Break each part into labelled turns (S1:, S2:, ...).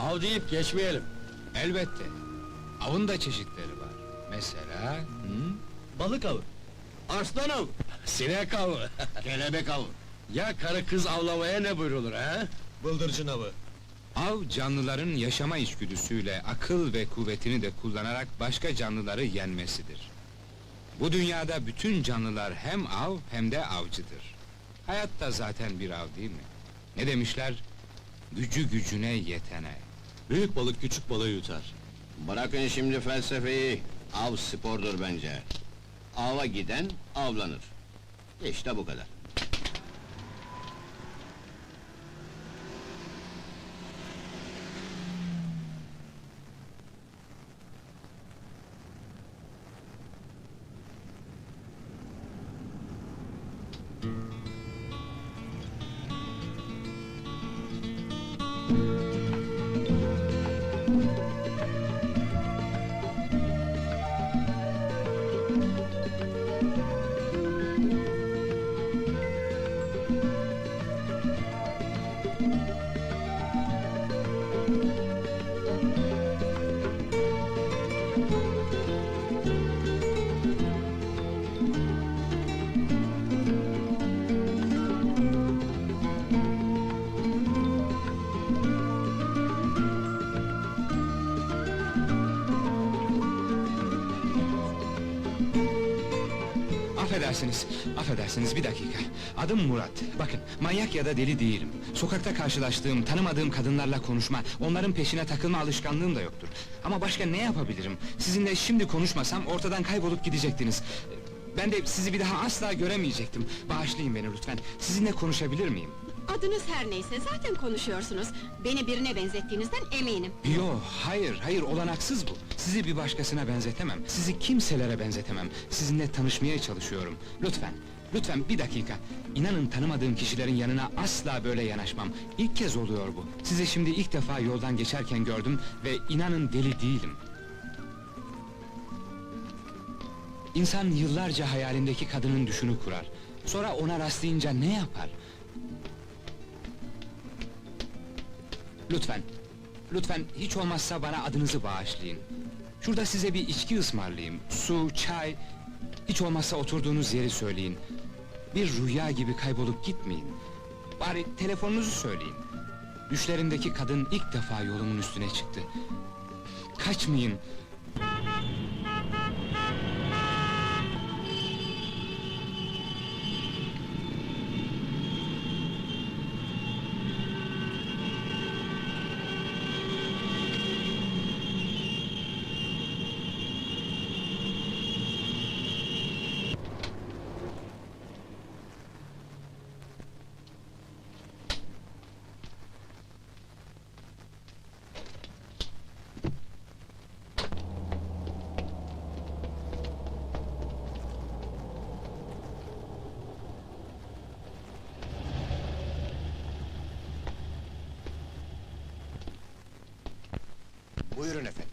S1: Av deyip geçmeyelim.
S2: Elbette. Avın da çeşitleri var. Mesela... Hı?
S1: Balık avı. Arslan avı.
S2: Sinek avı.
S1: Kelebek avı.
S2: ya karı kız avlamaya ne buyrulur ha?
S1: Bıldırcın avı.
S2: Av, canlıların yaşama içgüdüsüyle akıl ve kuvvetini de kullanarak başka canlıları yenmesidir. Bu dünyada bütün canlılar hem av hem de avcıdır. Hayat da zaten bir av değil mi? Ne demişler? Gücü gücüne yetene.
S1: Büyük balık küçük balığı yutar.
S3: Bırakın şimdi felsefeyi. Av spordur bence. Ava giden avlanır. İşte bu kadar.
S2: Música Affedersiniz, affedersiniz bir dakika. Adım Murat. Bakın, manyak ya da deli değilim. Sokakta karşılaştığım, tanımadığım kadınlarla konuşma, onların peşine takılma alışkanlığım da yoktur. Ama başka ne yapabilirim? Sizinle şimdi konuşmasam ortadan kaybolup gidecektiniz. Ben de sizi bir daha asla göremeyecektim. Bağışlayın beni lütfen. Sizinle konuşabilir miyim?
S4: Adınız her neyse zaten konuşuyorsunuz. Beni birine benzettiğinizden eminim.
S2: Yo, hayır, hayır, olanaksız bu. Sizi bir başkasına benzetemem, sizi kimselere benzetemem. Sizinle tanışmaya çalışıyorum. Lütfen, lütfen bir dakika. İnanın tanımadığım kişilerin yanına asla böyle yanaşmam. İlk kez oluyor bu. Sizi şimdi ilk defa yoldan geçerken gördüm ve inanın deli değilim. İnsan yıllarca hayalindeki kadının düşünü kurar. Sonra ona rastlayınca ne yapar? Lütfen, lütfen hiç olmazsa bana adınızı bağışlayın. Şurada size bir içki ısmarlayayım, su, çay... Hiç olmazsa oturduğunuz yeri söyleyin. Bir rüya gibi kaybolup gitmeyin. Bari telefonunuzu söyleyin. Düşlerimdeki kadın ilk defa yolumun üstüne çıktı. Kaçmayın.
S1: Buyurun efendim.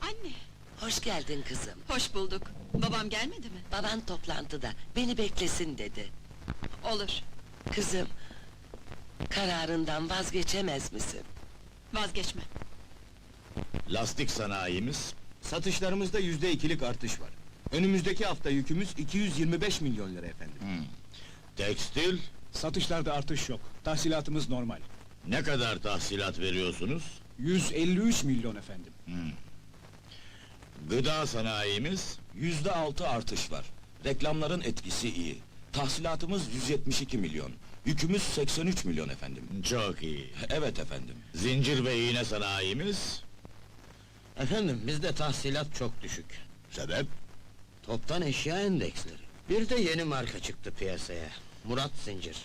S4: Anne,
S5: Hoş geldin kızım.
S4: hoş bulduk. Babam gelmedi mi?
S5: Baban toplantıda, beni beklesin dedi.
S4: Olur,
S5: Kızım, kararından vazgeçemez misin?
S4: vazgeçme.
S6: Lastik sanayimiz
S1: Satışlarımızda yüzde ikilik artış var. Önümüzdeki hafta yükümüz 225 milyon lira efendim.
S6: tekstil
S7: Satışlarda artış yok. Tahsilatımız normal.
S6: ne kadar tahsilat veriyorsunuz?
S7: 153 milyon efendim.
S6: Gıda sanayimiz
S8: Yüzde altı artış var. Reklamların etkisi iyi. Tahsilatımız 172 milyon. Yükümüz 83 milyon efendim.
S6: çok iyi.
S8: Evet efendim.
S6: Zincir ve iğne sanayimiz
S3: Efendim bizde tahsilat çok düşük.
S6: sebep
S3: Toptan eşya endeksleri. Bir de yeni marka çıktı piyasaya. Murat Zincir.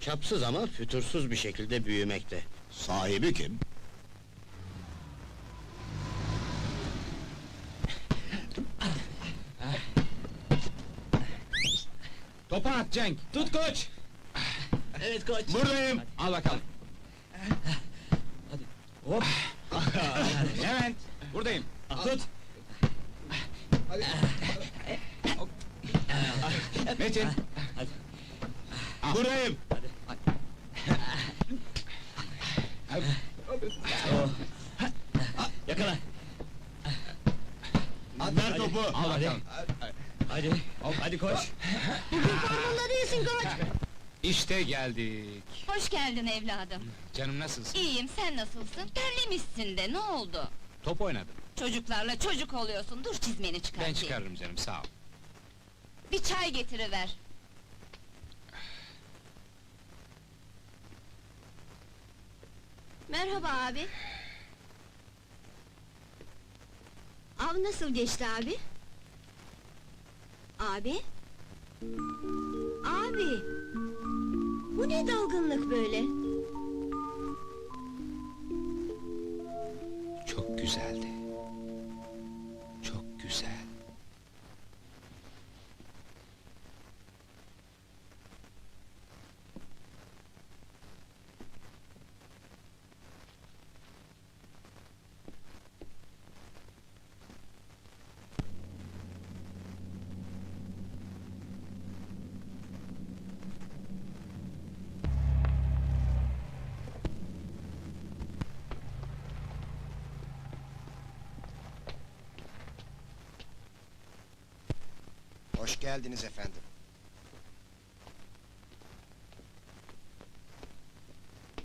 S3: Çapsız ama fütursuz bir şekilde büyümekte.
S6: sahibi kim?
S2: Topa at Cenk!
S1: Tut koç!
S5: Evet koç.
S2: Buradayım! Al bakalım.
S1: Hop!
S2: Levent! Buradayım!
S1: Tut!
S2: Metin! Al.
S6: Buradayım. Oh.
S3: Yakala.
S1: Ver topu.
S3: Al bakalım. Hadi. Hop. Hadi koş.
S4: Bugün formunda değilsin koç.
S2: İşte geldik.
S9: Hoş geldin evladım.
S2: Canım nasılsın?
S9: İyiyim, sen nasılsın? Terlemişsin de, ne oldu?
S2: Top oynadım.
S9: Çocuklarla çocuk oluyorsun, dur çizmeni çıkartayım.
S2: Ben çıkarırım canım, sağ ol.
S9: Bir çay getiriver.
S4: Merhaba abi. Av nasıl geçti abi? Abi? Abi! Bu ne dalgınlık böyle?
S2: Çok güzeldi. Çok güzel.
S10: Hoş geldiniz efendim.